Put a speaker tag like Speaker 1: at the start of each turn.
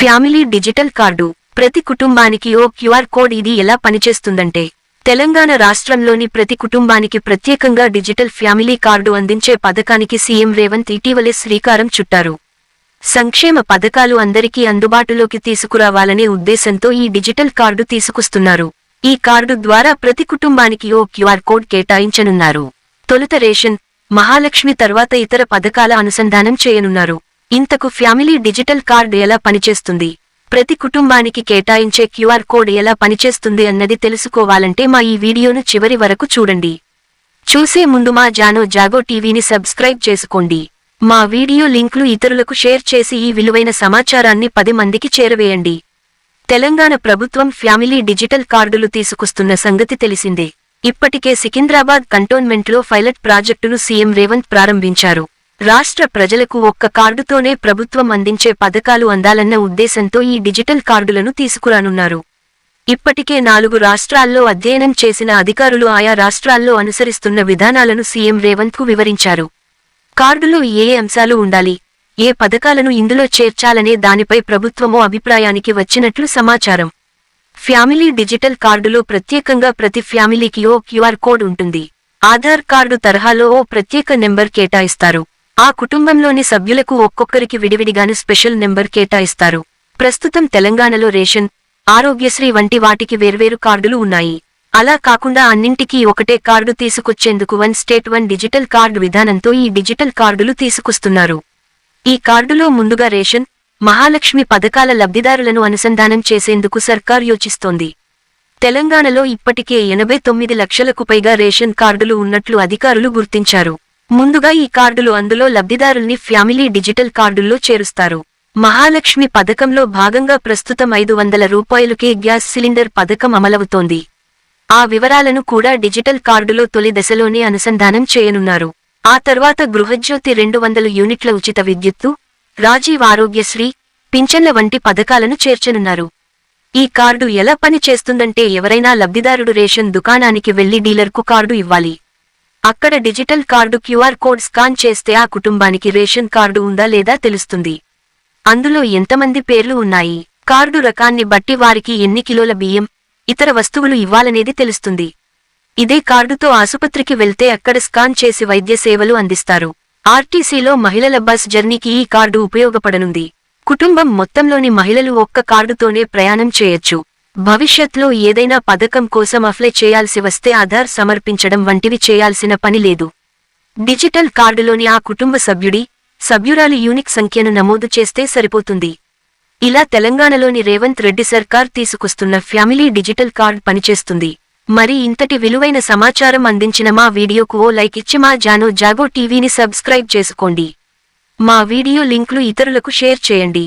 Speaker 1: Family digital card. ప్రతి కుటుంబానికి ఓ QR code ఇది ఎలా పనిచేస్తుందంటే తెలంగాణ రాష్ట్రంలోని ప్రతి కుటుంబానికి ప్రత్యేకంగా డిజిటల్ ఫ్యామిలీ కార్డు అందించే పథకానికి సీఎం రేవంత్ ఇటీవలే శ్రీకారం చుట్టారు. సంక్షేమ పథకాలు అందరికీ అందుబాటులోకి తీసుకురావాలనే ఉద్దేశంతో ఈ డిజిటల్ కార్డు తీసుకొస్తున్నారు. ఈ కార్డు ద్వారా ప్రతి కుటుంబానికి ఓ క్యూఆర్ కోడ్ కేటాయించనున్నారు. తొలుత రేషన్ మహాలక్ష్మి తర్వాత ఇతర పథకాల అనుసంధానం చేయనున్నారు. ఇంతకు ఫ్యామిలీ డిజిటల్ కార్డు ఎలా పనిచేస్తుంది? ప్రతి కుటుంబానికి కేటాయించే క్యూఆర్ కోడ్ ఎలా పనిచేస్తుంది అన్నది తెలుసుకోవాలంటే మా ఈ వీడియోను చివరి వరకు చూడండి. చూసే ముందు మా జానో జాగో టీవీని సబ్స్క్రైబ్ చేసుకోండి. మా వీడియో లింక్లు ఇతరులకు షేర్ చేసి ఈ విలువైన సమాచారాన్ని పది మందికి చేరవేయండి. తెలంగాణ ప్రభుత్వం ఫ్యామిలీ డిజిటల్ కార్డులు తీసుకొస్తున్న సంగతి తెలిసిందే. ఇప్పటికే సికింద్రాబాద్ కంటోన్మెంట్లో పైలట్ ప్రాజెక్టును సీఎం రేవంత్ ప్రారంభించారు. రాష్ట్ర ప్రజలకు ఒక్క కార్డుతోనే ప్రభుత్వం అందించే పథకాలు అందాలన్న ఉద్దేశంతో ఈ డిజిటల్ కార్డులను తీసుకురానున్నారు. ఇప్పటికే నాలుగు రాష్ట్రాల్లో అధ్యయనం చేసిన అధికారులు ఆయా రాష్ట్రాల్లో అనుసరిస్తున్న విధానాలను సీఎం రేవంత్కు వివరించారు. కార్డులో ఏ ఏ అంశాలు ఉండాలి ఏ పథకాలను ఇందులో చేర్చాలనే దానిపై ప్రభుత్వమో అభిప్రాయానికి వచ్చినట్లు సమాచారం. ఫ్యామిలీ డిజిటల్ కార్డులో ప్రత్యేకంగా ప్రతి ఫ్యామిలీకి ఓ క్యూఆర్ కోడ్ ఉంటుంది. ఆధార్ కార్డు తరహాలో ఓ ప్రత్యేక నెంబర్ కేటాయిస్తారు. ఆ కుటుంబంలోని సభ్యులకు ఒక్కొక్కరికి విడివిడిగాను స్పెషల్ నెంబర్ కేటాయిస్తారు. ప్రస్తుతం తెలంగాణలో రేషన్ ఆరోగ్యశ్రీ వంటి వాటికి వేర్వేరు కార్డులు ఉన్నాయి. అలా కాకుండా అన్నింటికీ ఒకటే కార్డు తీసుకొచ్చేందుకు one state one digital card విధానంతో ఈ డిజిటల్ కార్డులు తీసుకొస్తున్నారు. ఈ కార్డులో ముందుగా రేషన్ మహాలక్ష్మి పథకాల లబ్ధిదారులను అనుసంధానం చేసేందుకు సర్కార్ యోచిస్తోంది. తెలంగాణలో ఇప్పటికే ఎనభై తొమ్మిది లక్షలకు పైగా రేషన్ కార్డులు ఉన్నట్లు అధికారులు గుర్తించారు. ముందుగా ఈ కార్డులు అందులో లబ్ధిదారుల్ని ఫ్యామిలీ డిజిటల్ కార్డుల్లో చేరుస్తారు. మహాలక్ష్మి పథకంలో భాగంగా ప్రస్తుతం ఐదు వందల రూపాయలుకే గ్యాస్ సిలిండర్ పథకం అమలవుతోంది. ఆ వివరాలను కూడా డిజిటల్ కార్డులో తొలి దశలోనే అనుసంధానం చేయనున్నారు. ఆ తర్వాత గృహజ్యోతి రెండు వందల యూనిట్ల ఉచిత విద్యుత్తు రాజీవ్ ఆరోగ్యశ్రీ పింఛన్ల వంటి పథకాలను చేర్చనున్నారు. ఈ కార్డు ఎలా పని చేస్తుందంటే ఎవరైనా లబ్ధిదారుడు రేషన్ దుకాణానికి వెళ్ళి డీలర్కు కార్డు ఇవ్వాలి. అక్కడ digital card QR code scan చేస్తే ఆ కుటుంబానికి రేషన్ కార్డు ఉందా లేదా తెలుస్తుంది. అందులో ఎంతమంది పేర్లు ఉన్నాయి? కార్డు రకాన్ని బట్టి వారికి ఎన్ని కిలోల బియ్యం ఇతర వస్తువులు ఇవ్వాలనేది తెలుస్తుంది. ఇదే కార్డుతో ఆసుపత్రికి వెళ్తే అక్కడ స్కాన్ చేసి వైద్య సేవలు అందిస్తారు. ఆర్టీసీలో మహిళల బస్ జర్నీకి ఈ కార్డు ఉపయోగపడనుంది. కుటుంబం మొత్తంలోని మహిళలు ఒక్క కార్డుతోనే ప్రయాణం చేయొచ్చు. భవిష్యత్లో ఏదైనా పథకం కోసం అప్లై చేయాల్సి వస్తే ఆధార్ సమర్పించడం వంటివి చేయాల్సిన పని లేదు. డిజిటల్ కార్డులోని ఆ కుటుంబ సభ్యుడి సభ్యురాలి యూనిక్ సంఖ్యను నమోదు చేస్తే సరిపోతుంది. ఇలా తెలంగాణలోని రేవంత్ రెడ్డి సర్కార్ తీసుకొస్తున్న ఫ్యామిలీ డిజిటల్ కార్డ్ పనిచేస్తుంది. మరి ఇంతటి విలువైన సమాచారం అందించిన మా వీడియోకు ఓ లైక్ ఇచ్చి మా జానో జాగో టీవీని సబ్స్క్రైబ్ చేసుకోండి. మా వీడియో లింక్లు ఇతరులకు షేర్ చేయండి.